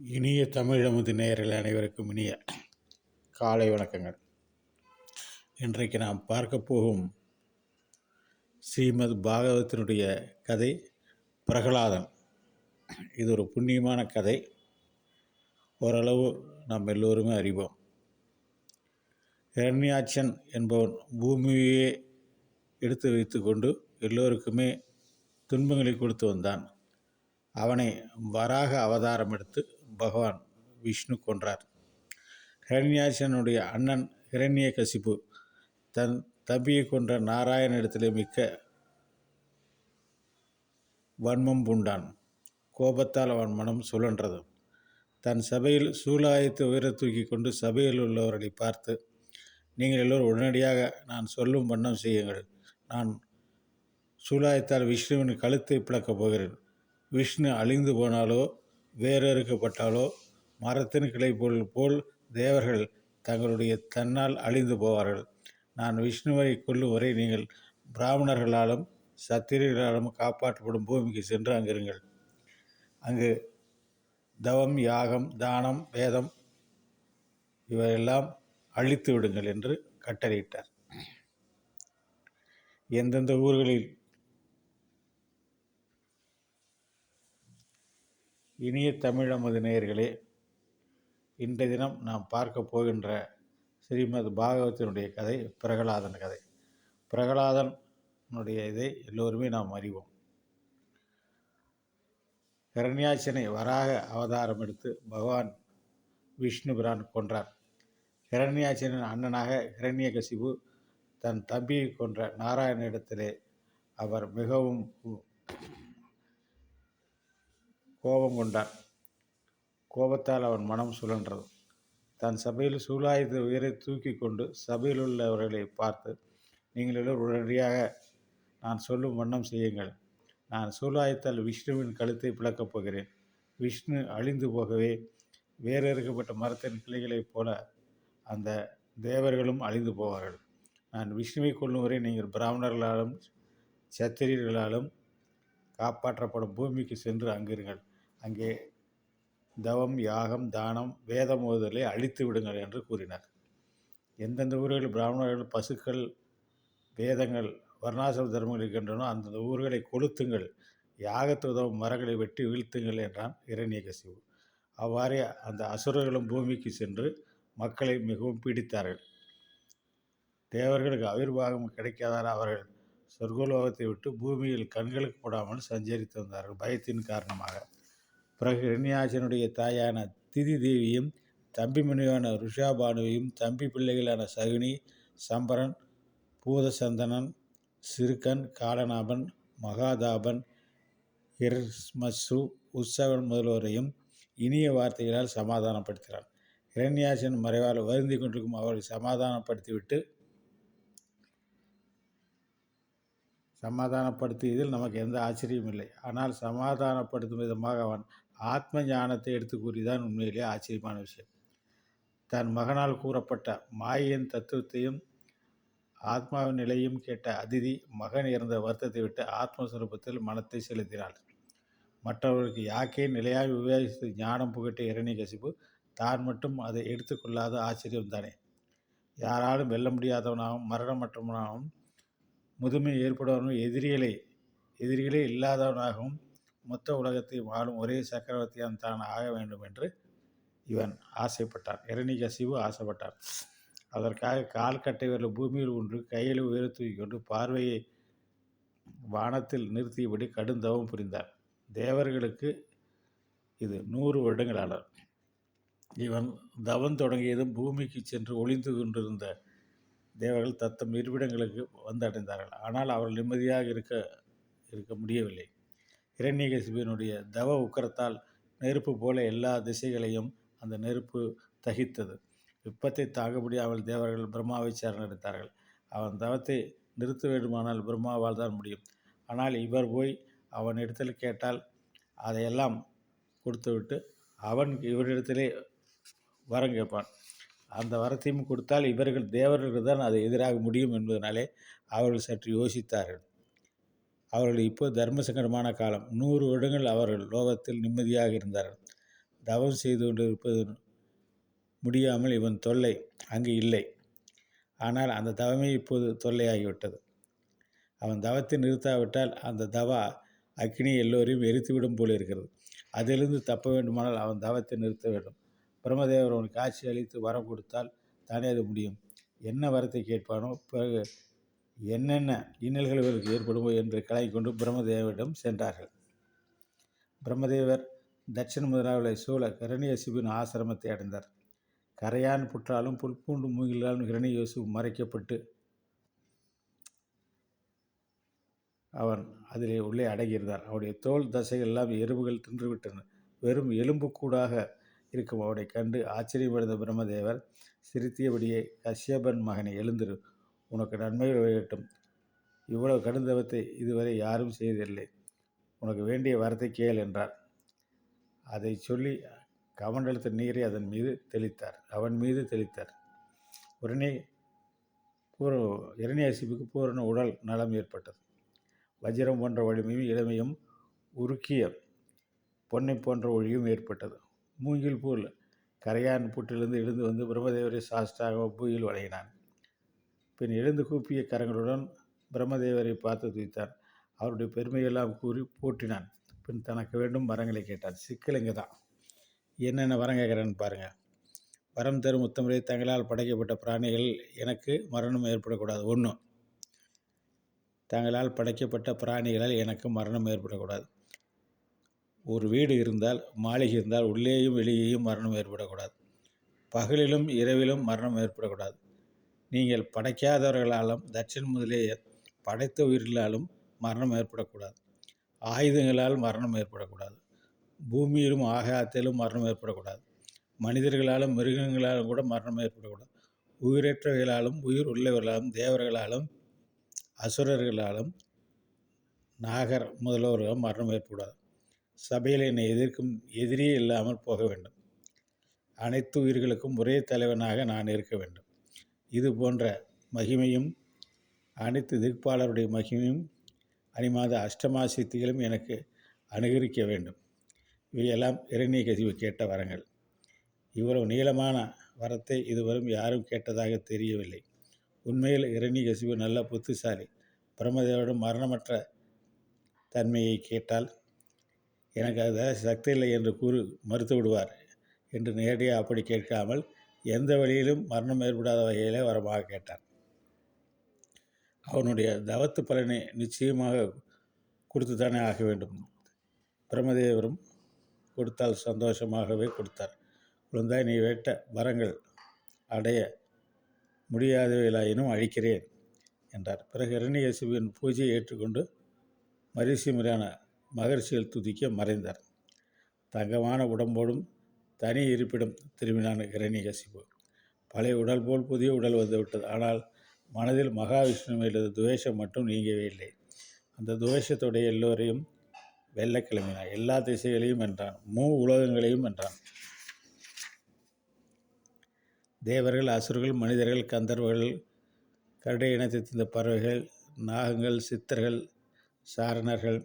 இனிய தமிழ் அமுது அனைவருக்கும் இனிய காலை வணக்கங்கள். இன்றைக்கு நாம் பார்க்க போகும் ஸ்ரீமத் பாகவத்தினுடைய கதை பிரகலாதன் இது ஒரு புண்ணியமான கதை. ஓரளவு நாம் எல்லோருமே அறிவோம். இரண்யாட்சன் என்பவன் பூமியையே எடுத்து வைத்துக்கொண்டு எல்லோருக்குமே துன்பங்களை கொடுத்து வந்தான். அவனை வராக அவதாரம் எடுத்து பகவான் விஷ்ணு கொன்றார். ஹிரண்யாசனுடைய அண்ணன் ஹிரண்ய கசிப்பு தன் தம்பியை கொன்ற நாராயணனிடத்திலே மிக்க வன்மம் பூண்டான். கோபத்தால் அவன் மனம் சுழன்றது. தன் சபையில் சூலாயத்தை உயர தூக்கி கொண்டு சபையில் உள்ளவர்களை பார்த்து நீங்கள் எல்லோரும் உடனடியாக நான் சொல்லும் வண்ணம் செய்யுங்கள். நான் சூலாயத்தால் விஷ்ணுவின் கழுத்தை பிளக்கப் போகிறேன். விஷ்ணு அழிந்து போனாலோ வேறறுக்கப்பட்டாலோ மரத்தின் கிளை போல் போல் தேவர்கள் தங்களுடைய தன்னால் அழிந்து போவார்கள். நான் விஷ்ணுவை கொல்லும் வரை நீங்கள் பிராமணர்களாலும் சத்திரியர்களாலும் காப்பாற்றப்படும் பூமிக்கு சென்று அங்கிருங்கள். அங்கு தவம் யாகம் தானம் வேதம் இவையெல்லாம் அழித்து விடுங்கள் என்று கட்டளையிட்டார். எந்தெந்த ஊர்களில் இனிய தமிழ் நமது நேயர்களே இன்றைய தினம் நாம் பார்க்க போகின்ற ஸ்ரீமத் பாகவத்தினுடைய கதை பிரகலாதன் கதை. பிரகலாதனுடைய இதை எல்லோருமே நாம் அறிவோம். ஹிரண்யாட்சனை வராக அவதாரம் எடுத்து பகவான் விஷ்ணு பிரான் கொன்றார். ஹிரண்யாட்சனின் அண்ணனாக ஹிரண்யகசிபு தன் தம்பியை கொன்ற நாராயண இடத்திலே அவர் மிகவும் கோபம் கொண்டான். கோபத்தால் அவன் மனம் சுழன்றது. தன் சபையில் சூலாயுத உயிரை தூக்கி கொண்டு சபையில் உள்ளவர்களை பார்த்து நீங்கள் எல்லோரும் உடனடியாக நான் சொல்லும் வண்ணம் செய்யுங்கள். நான் சூலாயத்தால் விஷ்ணுவின் கழுத்தை பிளக்கப் போகிறேன். விஷ்ணு அழிந்து போகவே வேறு இருக்கப்பட்ட மரத்தின் கிளைகளைப் போல அந்த தேவர்களும் அழிந்து போவார்கள். நான் விஷ்ணுவை கொள்ளும் வரை நீங்கள் பிராமணர்களாலும் சத்திரியர்களாலும் காப்பாற்றப்படும் பூமிக்கு சென்று அங்கிருங்கள். அங்கே தவம் யாகம் தானம் வேதம் மோதலை அழித்து விடுங்கள் என்று கூறினார். எந்தெந்த ஊர்களில் பிராமணர்கள் பசுக்கள் வேதங்கள் வர்ணாசிரம தர்மங்கள் இருக்கின்றனோ அந்தந்த ஊர்களை கொளுத்துங்கள். யாகத்து உதவும் மரங்களை வெட்டி வீழ்த்துங்கள் என்றான் இரண்யகசிவு. அவ்வாறே அந்த அசுரர்களும் பூமிக்கு சென்று மக்களை மிகவும் பீடித்தார்கள். தேவர்களுக்கு ஆவிர்வாகம் கிடைக்காதால் அவர்கள் சொர்க்கலோகத்தை விட்டு பூமியில் கண்களுக்கு போடாமல் சஞ்சரித்து வந்தார்கள். பயத்தின் காரணமாக. பிறகு இரண்யாசனுடைய தாயான திதி தேவியும் தம்பி மனைவியான ருஷாபானுவையும் தம்பி பிள்ளைகளான சகுனி சம்பரன் பூதசந்தனன் சிறுக்கன் காலநாபன் மகாதாபன் ஹிர்மசு உற்சவன் முதல்வரையும் இனிய வார்த்தைகளால் சமாதானப்படுத்துகிறான் இரண்யாசன் மறைவால் வருந்தி கொண்டிருக்கும் அவரை சமாதானப்படுத்திவிட்டு சமாதானப்படுத்தியதில் நமக்கு எந்த ஆச்சரியமும் இல்லை. ஆனால் சமாதானப்படுத்தும் விதமாக அவன் ஆத்ம ஞானத்தை எடுத்து கூறிதான் உண்மையிலே ஆச்சரியமான விஷயம். தன் மகனால் கூறப்பட்ட மாயின் தத்துவத்தையும் ஆத்மாவின் நிலையும் கேட்ட அதிதி மகன் இறந்த வருத்தத்தை விட்டு ஆத்மஸ்வரூபத்தில் மனத்தை செலுத்தினாள். மற்றவர்களுக்கு யாக்கே நிலையாக விவாதித்து ஞானம் புகட்டிய இரணி கசிப்பு தான் மட்டும் அதை எடுத்துக்கொள்ளாத ஆச்சரியம் தானே. யாராலும் வெல்ல முடியாதவனாகவும் மரணமற்றவனாகவும் முதுமை ஏற்படுவனும் எதிரிகளை எதிரிகளே இல்லாதவனாகவும் மொத்த உலகத்தையும் வாழும் ஒரே சக்கரவர்த்தியான் தான் ஆக வேண்டும் என்று இவன் ஆசைப்பட்டான். இரணிகசிவு ஆசைப்பட்டார். அதற்காக கால் வரல பூமியில் ஒன்று கையில் உயர கொண்டு பார்வையை வானத்தில் நிறுத்தியபடி கடும் தவம் புரிந்தார். தேவர்களுக்கு இது நூறு வருடங்கள் இவன் தவம் தொடங்கியதும் பூமிக்கு சென்று ஒளிந்து கொண்டிருந்த தேவர்கள் தத்தம் இருப்பிடங்களுக்கு வந்தடைந்தார்கள். ஆனால் அவர்கள் நிம்மதியாக இருக்க இருக்க முடியவில்லை. இரண்யகசிபியனுடைய தவ உக்கரத்தால் நெருப்பு போல எல்லா திசைகளையும் அந்த நெருப்பு தகித்தது. விப்பத்தை தாக முடியாமல் தேவர்கள் பிரம்மாவை சரணடைத்தார்கள். அவன் தவத்தை நிறுத்த வேண்டுமானால் பிரம்மாவால் தான் முடியும். ஆனால் இவர் போய் அவன் இடத்தில் கேட்டால் அதையெல்லாம் கொடுத்துவிட்டு அவன் இவரிடத்திலே வரம் கேட்பான். அந்த வரத்தையும் கொடுத்தால் இவர்கள் தேவர்களுக்கு தான் அது எதிராக முடியும் என்பதனாலே அவர்கள் சற்று யோசித்தார்கள். அவர்கள் இப்போ தர்மசங்கடமான காலம். நூறு வருடங்கள் அவர்கள் லோகத்தில் நிம்மதியாக இருந்தார்கள். தவம் செய்து கொண்டிருப்பது முடியாமல் இவன் தொல்லை அங்கு இல்லை. ஆனால் அந்த தவமே இப்போது தொல்லையாகிவிட்டது. அவன் தவத்தை நிறுத்தாவிட்டால் அந்த தவா அக்னி எல்லோரையும் எரித்துவிடும் போல இருக்கிறது. அதிலிருந்து தப்ப வேண்டுமானால் அவன் தவத்தை நிறுத்த வேண்டும். பிரம்மதேவர் அவனுக்கு காட்சி அளித்து வரம் கொடுத்தால் தானே அது முடியும். என்ன வரத்தை கேட்பானோ பிறகு என்னென்ன இன்னல்கள் இவருக்கு ஏற்படுமோ என்று கலை கொண்டு பிரம்மதேவரிடம் சென்றார்கள். பிரம்மதேவர் தட்சிண முதலாவளை சூழ கரணியசிபின் ஆசிரமத்தை அடைந்தார். கரையான் புற்றாலும் புல்பூண்டு மூங்கிலாலும் ஹிரணியசு மறைக்கப்பட்டு அவன் அதிலே உள்ளே அடங்கியிருந்தார். அவருடைய தோல் தசைகள் எல்லாம் எறும்புகள் தின்றுவிட்டன. வெறும் எலும்புக்கூடாக இருக்கும். அவனை கண்டு ஆச்சரியமடைந்த பிரம்மதேவர் சிரித்தியபடியே கஷ்யபன் மகனை எழுந்திரு. உனக்கு நன்மைகள் விளையட்டும். இவ்வளவு கடுந்தவத்தை இதுவரை யாரும் செய்ததில்லை. உனக்கு வேண்டிய வரத்தை கேள் என்றார். அதை சொல்லி கமண்டலத்த நீரை அதன் மீது தெளித்தார். அவன் மீது தெளித்தார். உடனே பூர இரணியாசிப்புக்கு பூரண உடல் நலம் ஏற்பட்டது. வஜ்ரம் போன்ற வலிமையும் இளமையும் உருக்கிய பொன்னை போன்ற ஒளியும் ஏற்பட்டது. மூங்கில் போல் கரையான் புட்டிலிருந்து எழுந்து வந்து பிரம்மதேவரை சாஸ்டாக பூயில் வழங்கினான் பின் எழுந்து கூப்பிய கரங்களுடன் பிரம்மதேவரை பார்த்து துய்த்தான் அவருடைய பெருமையெல்லாம் கூறி போட்டினான் பின் தனக்கு வேண்டும் வரங்களை கேட்டான். சிக்கல் இங்கே தான் என்னென்ன வரம் கேட்குறேன்னு பாருங்கள் வரம் தரும் உத்தமரை தங்களால் படைக்கப்பட்ட பிராணிகள் எனக்கு மரணம் ஏற்படக்கூடாது. ஒன்று தங்களால் படைக்கப்பட்ட பிராணிகளால் எனக்கு மரணம் ஏற்படக்கூடாது. ஒரு வீடு இருந்தால் மாளிகை இருந்தால் உள்ளேயும் வெளியேயும் மரணம் ஏற்படக்கூடாது. பகலிலும் இரவிலும் மரணம் ஏற்படக்கூடாது. நீங்கள் படைக்காதவர்களாலும் தட்சன் முதலே படைத்த உயிர்களாலும் மரணம் ஏற்படக்கூடாது. ஆயுதங்களால் மரணம் ஏற்படக்கூடாது. பூமியிலும் ஆகாயத்திலும் மரணம் ஏற்படக்கூடாது. மனிதர்களாலும் மிருகங்களாலும் கூட மரணம் ஏற்படக்கூடாது. உயிரற்றவர்களாலும் உயிர் உள்ளவர்களாலும் தேவர்களாலும் அசுரர்களாலும் நாகர் முதல்வர்களும் மரணம் ஏற்படாது சபையில் என்னை எதிர்க்கும் எதிரியே இல்லாமல் போக வேண்டும். அனைத்து உயிர்களுக்கும் ஒரே தலைவனாக நான் இருக்க வேண்டும். இது போன்ற மகிமையும் அனைத்து திக்பாலருடைய மகிமையும் அனிமாத அஷ்டமா சித்திகளும் எனக்கு அனுகரிக்க வேண்டும். இவையெல்லாம் இரணிய கசிவு கேட்ட வரங்கள். இவ்வளவு நீளமான வரத்தை இதுவரும் யாரும் கேட்டதாக தெரியவில்லை. உண்மையில் இரணிய கசிவு நல்ல புத்திசாலி. பிரம்மதேவரிடம் மரணமற்ற தன்மையை கேட்டால் எனக்கு அது சக்தி இல்லை என்று கூறு மறுத்து விடுவார் என்று நேரடியாக அப்படி கேட்காமல் எந்த வழியிலும் மரணம் ஏற்படாத வகையிலே வரமாக கேட்டார் அவனுடைய தவத்து பலனை நிச்சயமாக கொடுத்து தானே ஆக வேண்டும். பிரம்மதேவரும் கொடுத்தால் சந்தோஷமாகவே கொடுத்தார். குழந்தாய் நீ வேட்ட வரங்கள் அடைய முடியாதவைகளாயினும் அழிக்கிறேன் என்றார். பிறகு இரணியசுவின் பூஜையை ஏற்றுக்கொண்டு மரிசி முறையான மகர்ஷிகள் துதிக்க மறைந்தார். தங்கமான உடம்போடும் தனி இருப்பிடம் திரும்பினான் இரணிகசிபு பழைய உடல் போல் புதிய உடல் வந்துவிட்டது. ஆனால் மனதில் மகாவிஷ்ணு மீது துவேஷம் மட்டும் நீங்கவே இல்லை. அந்த துவேஷத்துடைய எல்லோரையும் வெல்ல கிளம்பினான். எல்லா திசைகளையும் என்றான் மூ உலகங்களையும் என்றான் தேவர்கள் அசுரர்கள் மனிதர்கள் கந்தர்வர்கள் கருடை இனத்தை தந்த பறவைகள் நாகங்கள் சித்தர்கள் சாரணர்கள்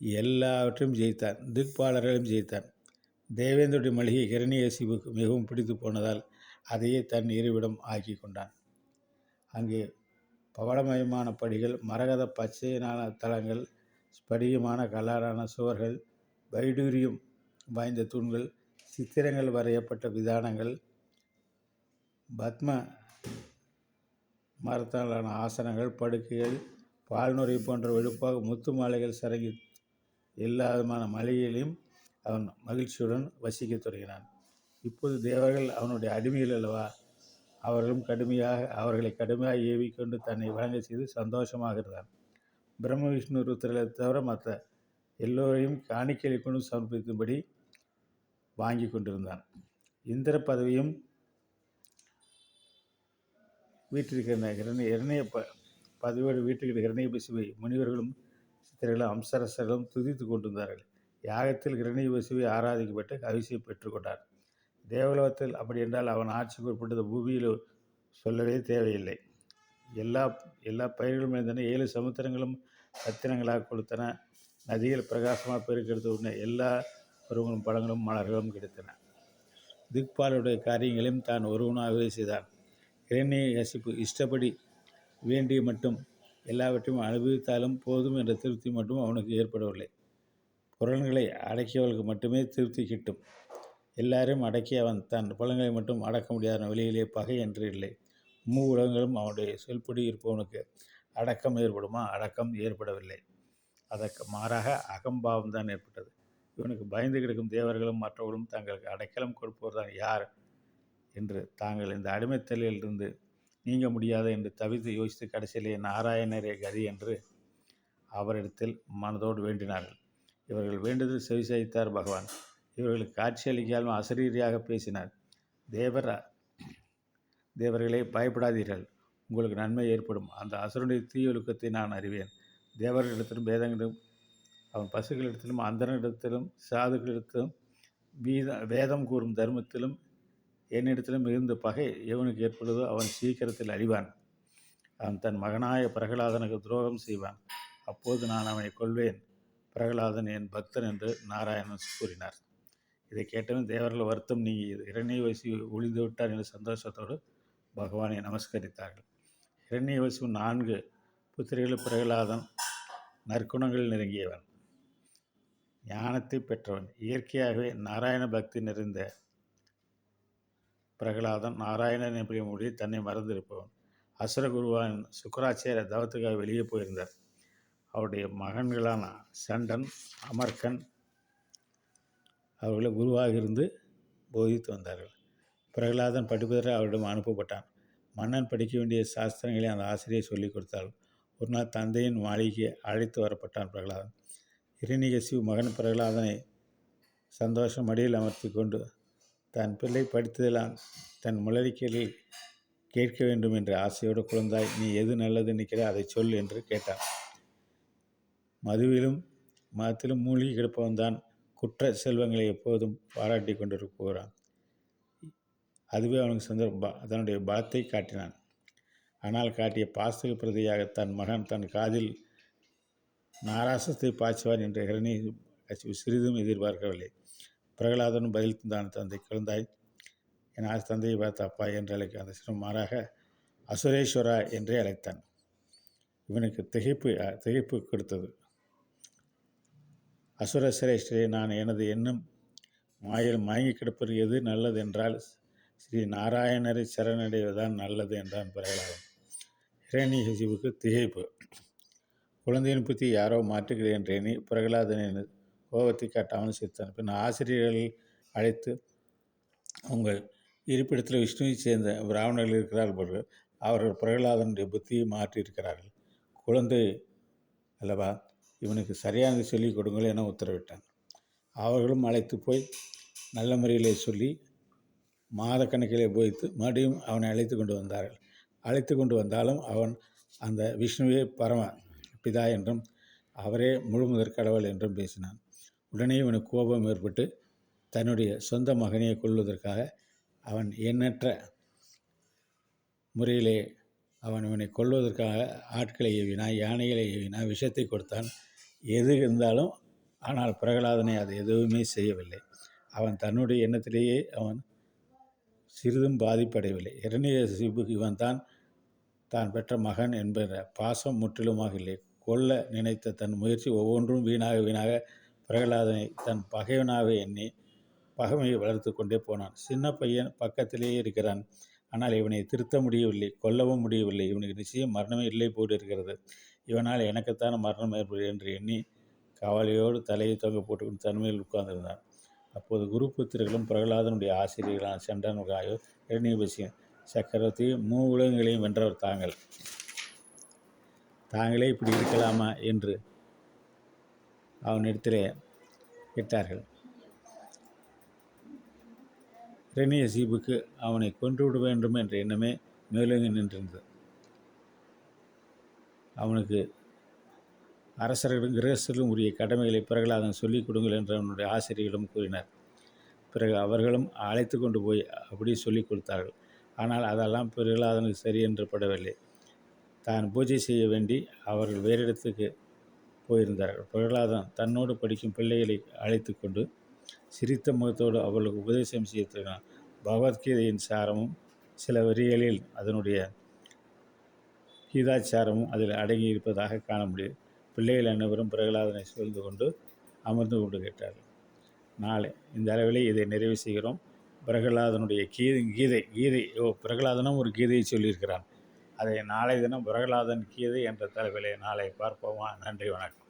எல்லாவற்றையும் ஜெயித்தான். திக்பாலர்களையும் ஜெயித்தான். தேவேந்திரனுடைய மளிகை கிரணியசிவுக்கு மிகவும் பிடித்து போனதால் அதையே தன் இருவிடம் ஆக்கி கொண்டான். அங்கே பவளமயமான படிகள் மரகத பச்சையினான தளங்கள் ஸ்படிகமான கலாரான சுவர்கள் வைடூரியம் வாய்ந்த தூண்கள் சித்திரங்கள் வரையப்பட்ட விதானங்கள் பத்ம மரத்தாலான ஆசனங்கள் படுக்கைகள் பால்நுரை போன்ற வெளுப்பாக முத்து மாலைகள் சரங்கி எல்லா விதமான மலையிலையும் அவன் மகிழ்ச்சியுடன் வசிக்கத் தொடங்கினான். இப்போது தேவர்கள் அவனுடைய அடிமைகள் அல்லவா? அவர்களும் கடுமையாக அவர்களை கடுமையாக ஏவிக்கொண்டு தன்னை வழங்க செய்து சந்தோஷமாக இருந்தான் பிரம்ம விஷ்ணு ருத்திரலை தவிர மற்ற எல்லோரையும் காணிக்கையை கொண்டு சமர்ப்பிக்கும்படி வாங்கி கொண்டிருந்தான். இந்திர பதவியும் வீட்டிருக்கிற இரணிய இரணிய ப பதவியோடு வீட்டில் இரணிய பசுவை முனிவர்களும் சித்திரர்களும் அம்சரசர்களும் துதித்து கொண்டிருந்தார்கள். யாகத்தில் கிரணி பசுவை ஆராதிக்கப்பட்டு கவிசை பெற்றுக்கொண்டார். தேவலோகத்தில் அப்படி என்றால் அவன் ஆட்சிக்கு உட்பட்டது பூமியில் சொல்லவே தேவையில்லை. எல்லா எல்லா பயிர்களும் இருந்தன. ஏழு சமுத்திரங்களும் ரத்தினங்களாக கொடுத்தன நதிகள் பிரகாசமாக பெருக்கெடுத்து உடனே எல்லா பருவங்களும் பழங்களும் மலர்களும் கிடைத்தன. திக்பாலுடைய காரியங்களையும் தான் ஒருவனாகவே செய்தான். இரணிய யசிப்பு இஷ்டப்படி வேண்டிய மட்டும் எல்லாவற்றையும் அனுபவித்தாலும் போதும் என்ற திருப்தி மட்டும் அவனுக்கு ஏற்படவில்லை. புலன்களை அடக்கியவர்களுக்கு மட்டுமே திருப்தி கிட்டும். எல்லாரையும் அடக்கி அவன் தன் புலன்களை மட்டும் அடக்க முடியாத வெளியிலே பகை என்று இல்லை. மூ உலகங்களும் அவனுடைய செல்படி இருப்பவனுக்கு அடக்கம் ஏற்படுமா? அடக்கம் ஏற்படவில்லை. அதற்கு மாறாக அகம்பாவம் தான் ஏற்பட்டது. இவனுக்கு பயந்து கிடக்கும் தேவர்களும் மற்றவர்களும் தங்களுக்கு அடைக்கலம் கொடுப்பவர் தான் யார்? என்று தாங்கள் இந்த அடிமைத்தலையிலிருந்து நீங்க முடியாது என்று தவித்து யோசித்து கடைசியிலே நாராயணரே கதி என்று அவரிடத்தில் மனதோடு வேண்டினார்கள். இவர்கள் வேண்டுதல் செவிசாய்த்தார் பகவான். இவர்களுக்கு காட்சியளிக்காமல் அசரீரியாக பேசினார். தேவரா தேவர்களே பயப்படாதீர்கள். உங்களுக்கு நன்மை ஏற்படும். அந்த அசுரனுடைய தீயொழுக்கத்தை நான் அறிவேன். தேவர்களிடத்திலும் வேதங்களிலும் அவன் பசுகளிடத்திலும் அந்தரனிடத்திலும் சாதுகளிடத்திலும் வீத வேதம் கூறும் தர்மத்திலும் என்னிடத்திலும் மிகுந்த பகை எவனுக்கு ஏற்படுதோ அவன் சீக்கிரத்தில் அழிவான். அவன் தன் மகனாய பிரகலாதனுக்கு துரோகம் செய்வான். அப்போது நான் அவனை கொள்வேன் பிரகலாதன் என் பக்தன் என்று நாராயணன் கூறினார். இதை கேட்டவன் தேவர்கள் வருத்தம் நீங்கி இரண்டை வயசு ஒளிந்து விட்டார் என்ற சந்தோஷத்தோடு பகவானை நமஸ்கரித்தார்கள். இரண்டை வயசு நான்கு புத்திரிகள் பிரகலாதன் நற்குணங்கள் நெருங்கியவன். ஞானத்தை பெற்றவன். இயற்கையாகவே நாராயண பக்தி நிறைந்த பிரகலாதன் நாராயணன் எப்படி மொழி தன்னை மறந்திருப்பவன். அசுர குருவான் சுக்கராச்சாரிய தவத்துக்காக வெளியே போயிருந்தார். அவருடைய மகன்களான சண்டன் அமர்கன் அவர்களை குருவாக இருந்து போதித்து வந்தார்கள். பிரகலாதன் படிப்பதற்கு அவரிடம் அனுப்பப்பட்டான். மன்னன் படிக்க வேண்டிய சாஸ்திரங்களை அந்த ஆசிரியர் சொல்லிக் கொடுத்தாள். ஒரு நாள் தந்தையின் மாளிகை அழைத்து வரப்பட்டான் பிரகலாதன். இரணிகசிவு மகன் பிரகலாதனை சந்தோஷம் அடியில் அமர்த்தி கொண்டு தன் பிள்ளை படித்ததெல்லாம் தன் முளரிக்கையில் கேட்க வேண்டும் என்ற ஆசையோடு குழந்தாய் நீ எது நல்லது நிற்கிற அதை சொல் என்று கேட்டான். மதுவிலும் மதத்திலும் மூழ்கி கிடப்பவன் தான் குற்ற செல்வங்களை எப்போதும் பாராட்டி கொண்டிருக்கிறான் அதுவே அவனுக்கு சொந்த அதனுடைய பலத்தை காட்டினான். ஆனால் காட்டிய பாஸ்தக பிரதியாக தன் மகன் தன் காதில் நாராசத்தை பாய்ச்சுவார் என்ற ஹிரணி சிறிதும் எதிர்பார்க்கவில்லை. பிரகலாதனும் பதில் தந்தான் தந்தை குழந்தாய் என் ஆசை தந்தையை பார்த்த அப்பா என்று அழைக்க அந்த சிறு மாறாக அசுரேஸ்வரா என்றே அழைத்தான். இவனுக்கு திகைப்பு திகைப்பு கொடுத்தது. அசுர சிரேஷ்டரே நான் எனது எண்ணம் மாயில் மயங்கி கிடப்பது எது நல்லது என்றால் ஸ்ரீ நாராயணரை சரணடைவதுதான் நல்லது என்றான் பிரகலாதன். இரணி ஹசிவுக்கு திகைப்பு. குழந்தையின் புத்தி யாரோ மாற்றுகிறேன் ரேணி பிரகலாதனின் கோபத்தை காட்டாமல் சிரித்தான். பின் ஆசிரியர்கள் அழைத்து உங்கள் இருப்பிடத்தில் விஷ்ணுவை சேர்ந்த பிராமணர்கள் இருக்கிறார்கள் அவர்கள் பிரகலாதனுடைய புத்தியை மாற்றியிருக்கிறார்கள். குழந்தை அல்லவா? இவனுக்கு சரியாக சொல்லிக் கொடுங்கள் என உத்தரவிட்டான் அவர்களும் அழைத்து போய் நல்ல முறையிலே சொல்லி மாதக்கணக்கிலே போய்த்து மறுபடியும் அவனை அழைத்து கொண்டு வந்தார்கள். அழைத்து கொண்டு வந்தாலும் அவன் அந்த விஷ்ணுவே பரம பிதா என்றும் அவரே முழுமுதற் கடவுள் என்றும் பேசினான். உடனே இவனுக்கு கோபம் ஏற்பட்டு தன்னுடைய சொந்த மகனையை கொள்வதற்காக அவன் எண்ணற்ற முறையிலே அவன் இவனை கொள்வதற்காக ஆட்களை ஏவினான் யானைகளை ஏவினா விஷத்தை கொடுத்தான். எது இருந்தாலும் ஆனால் பிரகலாதனை அது எதுவுமே செய்யவில்லை. அவன் தன்னுடைய எண்ணத்திலேயே அவன் சிறிதும் பாதிப்படையவில்லை. இரணிய சிபுக்கு இவன் தான் தான் பெற்ற மகன் என்கிற பாசம் முற்றிலுமாக இல்லை. கொல்ல நினைத்த தன் முயற்சி ஒவ்வொன்றும் வீணாக வீணாக பிரகலாதனை தன் பகைவனாக எண்ணி பகைமையை வளர்த்து கொண்டே போனான். சின்ன பையன் பக்கத்திலேயே இருக்கிறான். ஆனால் இவனை திருத்த முடியவில்லை கொல்லவும் முடியவில்லை. இவனுக்கு நிச்சயம் மரணமே இல்லை போடு இருக்கிறது இவனால் எனக்குத்தான் மரணம் ஏற்படும் என்று எண்ணி கவலையோடு தலையை தொங்க போட்டுக்கொண்டு தன்மையில் உட்கார்ந்திருந்தான் அப்போது குரு புத்திரர்களும் பிரகலாதனுடைய ஆசிரியர்களான சென்றனுக்காக இரணியபசியன் சக்கரவர்த்தி மூ உலகங்களையும் வென்றவர் தாங்கள். தாங்களே இப்படி இருக்கலாமா என்று அவனிடத்திலே கேட்டார்கள். இரணியசீபுக்கு அவனை அவனை கொன்றுவிட வேண்டும் என்ற எண்ணமே மேலோங்கி நின்றிருந்தது. அவனுக்கு அரசர்களும் கிரகஸ்தர்களும் உரிய கடமைகளை பிரகலாதன் சொல்லிக் கொடுங்கள் என்று அவனுடைய ஆசிரியர்களும் கூறினார். பிறகு அவர்களும் அழைத்து கொண்டு போய் அப்படி சொல்லிக் கொடுத்தார்கள். ஆனால் அதெல்லாம் பிரகலாதனுக்கு சரி என்று படவில்லை. தான் பூஜை செய்ய வேண்டி அவர்கள் வேறு இடத்துக்கு போயிருந்தார்கள். பிரகலாதன் தன்னோடு படிக்கும் பிள்ளைகளை அழைத்து கொண்டு சிரித்த முகத்தோடு அவர்களுக்கு உபதேசம் செய்ய பகவத்கீதையின் சாரமும் சில வரிகளில் அதனுடைய கீதாச்சாரமும் அதில் அடங்கி இருப்பதாக காண முடியும். பிள்ளைகள் அனைவரும் பிரகலாதனை சூழ்ந்து கொண்டு அமர்ந்து கொண்டு கேட்டார்கள் நாளை இந்த அளவிலே இதை நிறைவு செய்கிறோம். பிரகலாதனுடைய கீதை கீதை கீதை. ஓ பிரகலாதனும் ஒரு கீதையை சொல்லியிருக்கிறான். அதை நாளை தினம் பிரகலாதன் கீதை என்ற தலைவிலே நாளை பார்ப்போமா? நன்றி வணக்கம்.